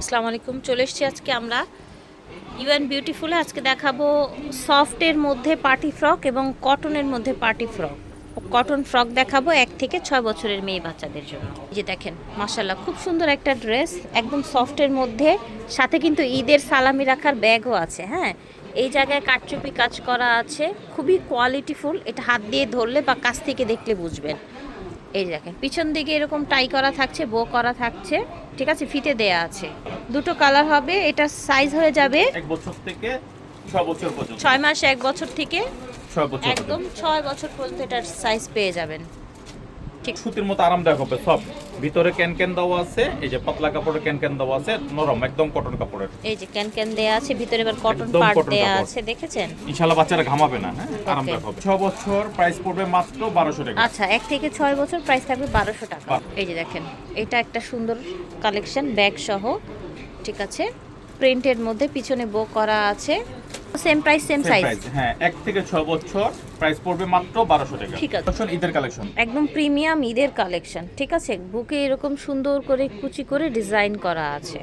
আসসালামু আলাইকুম। চলে এসেছি আজকে আমরা ইউএন বিউটিফুলে আজকে দেখাবো সফটের মধ্যে পার্টি ফ্রক এবং কটনের মধ্যে পার্টি ফ্রক কটন ফ্রক দেখাবো এক থেকে ছয় বছরের মেয়ে বাচ্চাদের জন্য। এই যে দেখেন মাসাল্লাহ খুব সুন্দর একটা ড্রেস একদম সফটের মধ্যে। সাথে কিন্তু ঈদের সালামি রাখার ব্যাগও আছে হ্যাঁ? এই জায়গায় কাটচুপি কাজ করা আছে, খুবই কোয়ালিটিফুল এটা হাত দিয়ে ধরলে বা কাছ থেকে দেখলে বুঝবেন। এই দেখেন পিছন দিকে এরকম টাই করা থাকছে বো করা থাকছে ঠিক আছে ফিতে দেয়া আছে। দুটো কালার হবে এটা সাইজ হয়ে যাবে এক বছর থেকে ছয় বছর পর্যন্ত। ছয় মাস এক বছর থেকে ছয় বছর একদম ছয় বছর পর্যন্ত এটার সাইজ পেয়ে যাবেন। সুতির মতো আরামদায়ক হবে সব। ভিতরে ক্যান ক্যান দেওয়া আছে এই যে পাতলা কাপড়ের ক্যান ক্যান দেওয়া আছে নরম একদম কটন কাপড়ের। এই যে ক্যান ক্যান দেয়া আছে ভিতরে এবার কটন পার্ট দেয়া আছে দেখেছেন? ইনশাল্লাহ বাচ্চারা ঘামাবে না হ্যাঁ? আরামদায়ক হবে। ছ বছর প্রাইস পড়বে মাত্র বারোশো টাকা। আচ্ছা এক থেকে ছয় বছর প্রাইস থাকবে বারোশো টাকা। এই যে দেখেন এটা একটা সুন্দর কালেকশন ব্যাগ সহ ঠিক আছে? প্রিন্টের মধ্যে পিছনে বো করা আছে। সেম প্রাইস সেম সাইজ হ্যাঁ এক থেকে ছ বছর প্রাইস পড়বে মাত্র বারোশো টাকা। ঠিক আছে। ঈদের কালেকশন একদম প্রিমিয়াম ঈদের কালেকশন ঠিক আছে? বুকে এরকম সুন্দর করে কুচি করে ডিজাইন করা আছে।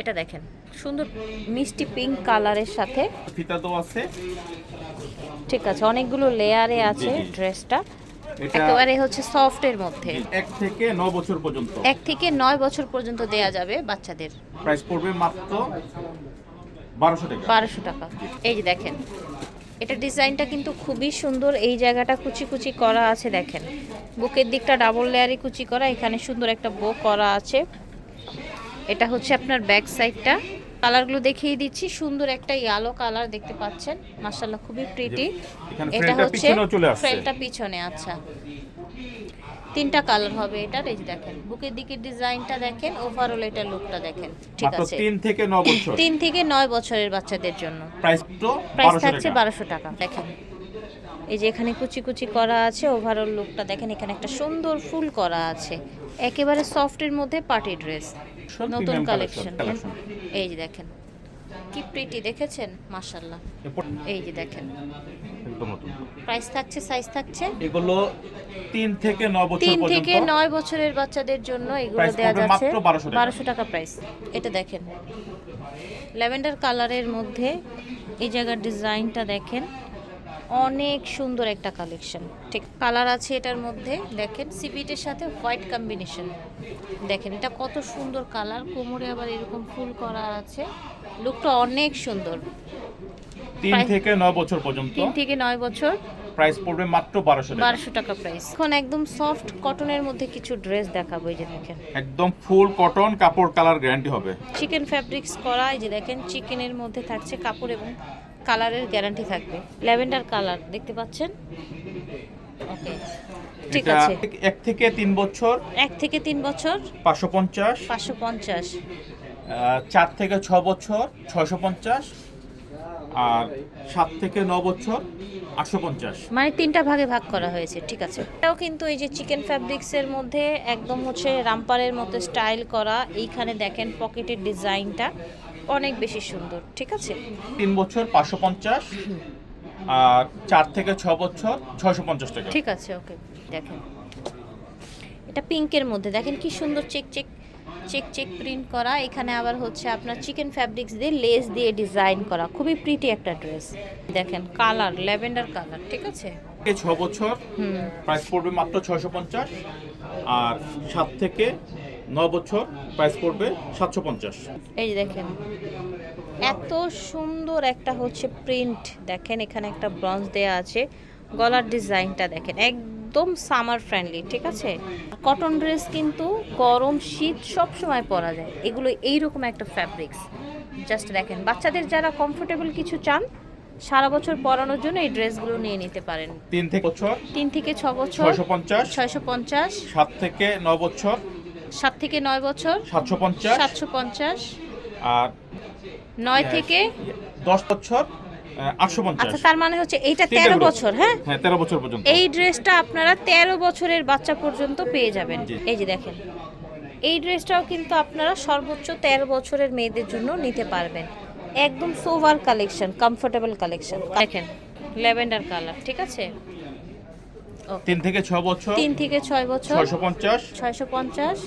এটা দেখেন সুন্দর মিষ্টি পিঙ্ক কালারের সাথে। ফিতা দেওয়া আছে। ঠিক আছে অনেকগুলো লেয়ারে আছে। ড্রেসটা একেবারে হচ্ছে সফটের মধ্যে। এক থেকে ন বছর পর্যন্ত। এক থেকে নয় বছর পর্যন্ত দেয়া যাবে বাচ্চাদের। প্রাইস পড়বে মাত্র বারোশো টাকা। বারোশো টাকা। এই যে দেখেন এটা ডিজাইনটা কিন্তু খুবই সুন্দর। এই জায়গাটা কুচি কুচি করা আছে দেখেন। বুকের দিকটা ডাবল লেয়ারে কুচি করা এখানে সুন্দর একটা বো করা আছে। এটা হচ্ছে আপনার ব্যাক সাইডটা। কালারগুলো দেখিয়ে দিচ্ছি। সুন্দর একটা ইয়েলো কালার দেখতে পাচ্ছেন। মাশাআল্লাহ খুবই প্রিটি এটা হচ্ছে ফ্রেমটা পিছনে আচ্ছা। তিনটা কালার হবে এটার এই দেখেন। বুকের দিকের ডিজাইনটা দেখেন ওভারঅল এটা লুকটা দেখেন। ঠিক আছে। তিন থেকে ন বছর। তিন থেকে নয় বছরের বাচ্চাদের জন্য। প্রাইস তো প্রাইস থাকছে টাকা। বারোশো টাকা দেখেন। এই যে এখানে কুচি কুচি করা আছে ওভারঅল লুকটা দেখেন। এখানে একটা সুন্দর ফুল করা আছে। একেবারে সফটের মধ্যে পার্টি ড্রেস Premium নতুন কালেকশন এই যে দেখেন। কি প্রিটি দেখেছেন? মাশাল্লাহ এই যে দেখেন। একদম নতুন। প্রাইস থাকছে সাইজ থাকছে। এগুলো তিন থেকে ন বছর তিন পর্যন্ত। থেকে নয় বছরের বাচ্চাদের জন্য এগুলো দেওয়া যাচ্ছে। মাত্র 1200 বারোশো টাকা প্রাইস এটা দেখেন। ল্যাভেন্ডার কালারের মধ্যে এই জায়গার ডিজাইনটা দেখেন। অনেক সুন্দর একটা কালেকশন ঠিক কালার আছে এটার মধ্যে দেখেন সিপিটের সাথে হোয়াইট কম্বিনেশন দেখেন এটা কত সুন্দর কালার কোমরে আবার এরকম ফুল করা আছে। লুকটা অনেক সুন্দর। তিন থেকে ন বছর পর্যন্ত। তিন থেকে নয় বছর। প্রাইস পড়বে মাত্র বারোশো টাকা। বারোশো টাকা প্রাইস এখন একদম সফট কটনের মধ্যে কিছু ড্রেস দেখাবো এই যে দেখেন। একদম ফুল কটন কাপড় কালার গ্যারান্টি হবে। চিকেন ফ্যাব্রিক্স করা এই যে দেখেন চিকেনের মধ্যে থাকছে কাপড় এবং কালারের গ্যারান্টি থাকবে। ল্যাভেন্ডার কালার দেখতে পাচ্ছেন? ওকে ঠিক আছে। এক থেকে তিন বছর এক থেকে তিন বছর? পাঁচশো পঞ্চাশ। পাঁচশো পঞ্চাশ। চার থেকে ছ বছর ছশো পঞ্চাশ। আর সাত থেকে ন বছর আটশো পঞ্চাশ। মানে তিনটা ভাগে ভাগ করা হয়েছে ঠিক আছে। এটাও কিন্তু এই যে চিকেন ফ্যাব্রিক্সের মধ্যে একদম হচ্ছে রামপারের মতো স্টাইল করা এইখানে দেখেন পকেটের ডিজাইনটা অনেক বেশি সুন্দর ঠিক আছে? তিন বছর পাঁচশো পঞ্চাশ আর চার থেকে ছ বছর ছয়শো পঞ্চাশ টাকা। ঠিক আছে ওকে দেখেন। এটা পিঙ্কের মধ্যে দেখেন কি সুন্দর check check check check print করা। এখানে আবার হচ্ছে আপনার চিকেন ফ্যাব্রিক্স দিয়ে লেস দিয়ে ডিজাইন করা খুবই প্রিটি একটা ড্রেস। দেখেন কালার ল্যাভেন্ডার কালার ঠিক আছে? ছ বছর প্রাইস পড়বে মাত্র ছয়শো পঞ্চাশ আর সাত থেকে ন বছর প্রাইস পড়বে সাতশো পঞ্চাশ। এই দেখেন এত সুন্দর একটা হচ্ছে প্রিন্ট দেখেন এখানে একটা ব্রঞ্জ দেয়া আছে। গলার ডিজাইনটা দেখেন একদম সামার ফ্রেন্ডলি ঠিক আছে? কটন ড্রেস কিন্তু গরম শীত সব সময় পরা যায়। এগুলো এইরকম একটা ফ্যাব্রিক্স জাস্ট দেখেন বাচ্চাদের যারা কমফোর্টেবল কিছু চান সারা বছর পরানোর জন্য এই ড্রেসগুলো নিয়ে নিতে পারেন। তিন থেকে বছর? তিন থেকে ছ বছর? ছয়শো পঞ্চাশ? ছয়শো পঞ্চাশ? সাত থেকে ন বছর সাত থেকে নয় বছর। সাতশো পঞ্চাশ। সাতশো পঞ্চাশ। আর নয় থেকে দশ বছর আটশো আচ্ছা তার মানে হচ্ছে এইটা তেরো বছর হ্যাঁ? হ্যাঁ তেরো বছর পর্যন্ত। এই ড্রেসটা আপনারা তেরো বছরের বাচ্চা পর্যন্ত পেয়ে যাবেন। এই যে দেখেন এই ড্রেসটাও কিন্তু আপনারা সর্বোচ্চ তেরো বছরের মেয়েদের জন্য নিতে পারবেন। একদম সোভার কালেকশন কমফোর্টেবল কালেকশন। দেখেন ল্যাভেন্ডার কালার ঠিক আছে? তিন থেকে ছ বছর? তিন থেকে ছয় বছর। ছয়শো পঞ্চাশ? ছয়শো পঞ্চাশ।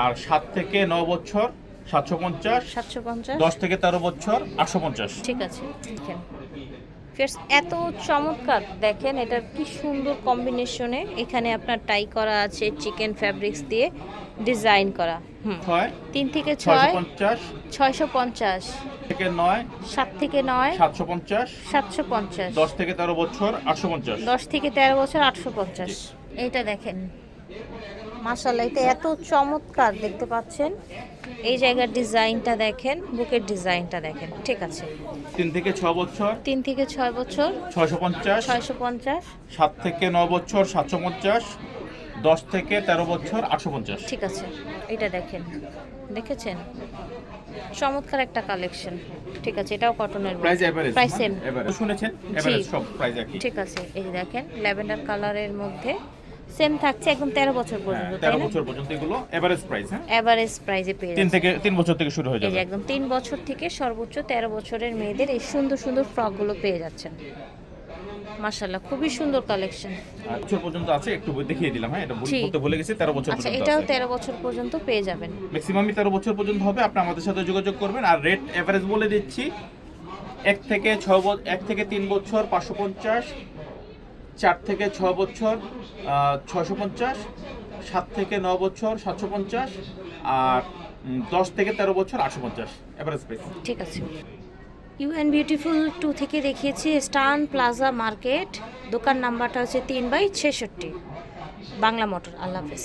আর সাত থেকে ন বছর? সাতশো পঞ্চাশ? সাতশো পঞ্চাশ। দশ থেকে তেরো বছর? আটশো পঞ্চাশ? ঠিক আছে। এত চমৎকার। দেখেন এটার কি সুন্দর কম্বিনেশনে এখানে আপনার টাই করা আছে চিকেন ফ্যাব্রিক্স দিয়ে ডিজাইন করা। হুম। তিন থেকে ছয়? পঞ্চাশ। ছয়শো পঞ্চাশ। থেকে নয়? সাত থেকে নয়? সাতশো পঞ্চাশ। সাতশো পঞ্চাশ। দশ থেকে তেরো বছর আটশো পঞ্চাশ। দশ থেকে তেরো বছর আটশো পঞ্চাশ। এইটা দেখেন। মাসাল্লাহ এটা এত চমৎকার দেখতে পাচ্ছেন। এই জায়গার ডিজাইনটা দেখেন বুকের ডিজাইনটা দেখেন ঠিক আছে। তিন থেকে ছ বছর? তিন থেকে ছয় বছর। ছয়শো পঞ্চাশ? ছয়শো পঞ্চাশ। সাত থেকে ন বছর সাতশো পঞ্চাশ? দশ থেকে তেরো বছর আটশো পঞ্চাশ? ঠিক আছে এটা দেখেন। দেখেছেন? চমৎকার একটা কালেকশন। ঠিক আছে এটাও কটনের প্রাইস এভারেজ প্রাইস সেম শুনেছেন? এভারেজ সব প্রাইস একই। ঠিক আছে এই দেখেন ল্যাভেন্ডার কালারের মধ্যে। সেম থাকছে একদম তেরো বছর পর্যন্ত হ্যাঁ, তেরো না? বছর পর্যন্ত এগুলো এভারেজ প্রাইস হ্যাঁ? এভারেজ প্রাইজে পেয়ে তিন থেকে তিন বছর থেকে শুরু হয়ে যাবে। একদম তিন বছর থেকে সর্বোচ্চ তেরো বছরের মেয়েদের এই সুন্দর সুন্দর ফ্রকগুলো পেয়ে যাচ্ছেন। মাশাল্লাহ খুবই সুন্দর কালেকশন বছর পর্যন্ত আছে একটু দেখিয়ে দিলাম হ্যাঁ এটা। বলতে ভুলে গেছি তেরো বছর আচ্ছা পর্যন্ত এটাও আছে। তেরো বছর পর্যন্ত পেয়ে যাবেন। ম্যাক্সিমামই তেরো বছর পর্যন্ত হবে আপনি আমাদের সাথে যোগাযোগ করবেন আর রেট এভারেজ বলে দিচ্ছি এক থেকে ছ বছর এক থেকে তিন বছর পাঁচশো পঞ্চাশ চার থেকে ছ বছর ছশো পঞ্চাশ, সাত থেকে ন বছর, সাতশো পঞ্চাশ, আর দশ থেকে তেরো বছর, আটশো পঞ্চাশ এভারেজ প্রাইস ঠিক আছে। ইউ অ্যান্ড বিউটিফুল টু থেকে দেখিয়েছি স্টান প্লাজা মার্কেট দোকান নাম্বারটা হচ্ছে তিন বাই ছেষট্টি, বাংলা মোটর, আল্লাহ হাফেজ।